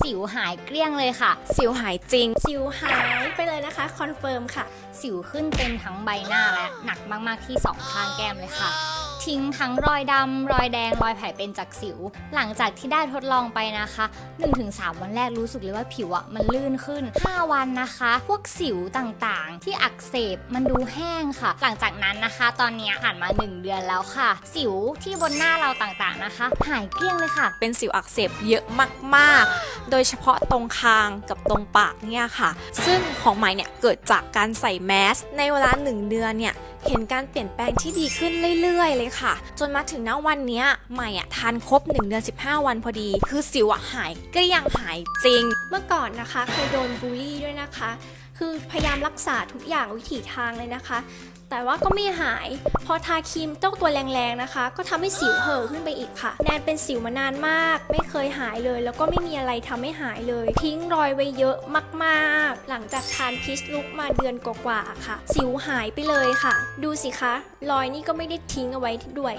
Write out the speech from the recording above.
สิวหายเกลี้ยงเลยค่ะ สิวหายจริง สิวหายไปเลยนะคะคอนเฟิร์มค่ะ สิวขึ้นเต็มทั้งใบหน้าและหนักมากๆที่สองข้างแก้มเลยค่ะ ทิ้งทั้งรอยดำรอยแดง รอยแผลเป็นจากสิว หลังจากที่ได้ทดลองไปนะคะ 1-3 วันแรกรู้สึกเลยว่าผิวอะมันลื่นขึ้น 5 วันนะคะ พวกสิวต่างๆ ที่อักเสบมันดูแห้งค่ะ หลังจากนั้นนะคะ ตอนนี้ผ่านมา 1 เดือนแล้วค่ะ สิวที่บนหน้าเราต่างๆนะคะ หายเกลี้ยงเลยค่ะ เป็นสิวอักเสบเยอะมากๆ โดยเฉพาะตรงคางกับตรงปากเนี่ยค่ะ ซึ่งของใหม่เนี่ยเกิดจากการใส่แมสในเวลา 1 เดือนเนี่ย เห็นการเปลี่ยนแปลงที่ดีขึ้นเรื่อยๆ เลยค่ะ จนมาถึงณวันนี้ใหม่อะทานครบ 1 เดือน 15 วันพอดี คือสิวอะหายเกลี้ยงหายจริง เมื่อก่อนนะคะเคยโดนบูลลี่ด้วยนะคะ คือพยายามรักษาทุกอย่างวิถีทางเลยนะคะ แต่ว่าก็ไม่หาย พอทาครีมเจ้าตัวแรงๆนะคะ ก็ทำให้สิวเห่อขึ้นไปอีกค่ะ แนนเป็นสิวมานานมาก ไม่เคยหายเลย แล้วก็ไม่มีอะไรทำให้หายเลย ทิ้งรอยไว้เยอะมากๆ หลังจากทานพิชลุกมาเดือนกว่าๆค่ะ สิวหายไปเลยค่ะ ดูสิคะ รอยนี่ก็ไม่ได้ทิ้งเอาไว้ด้วย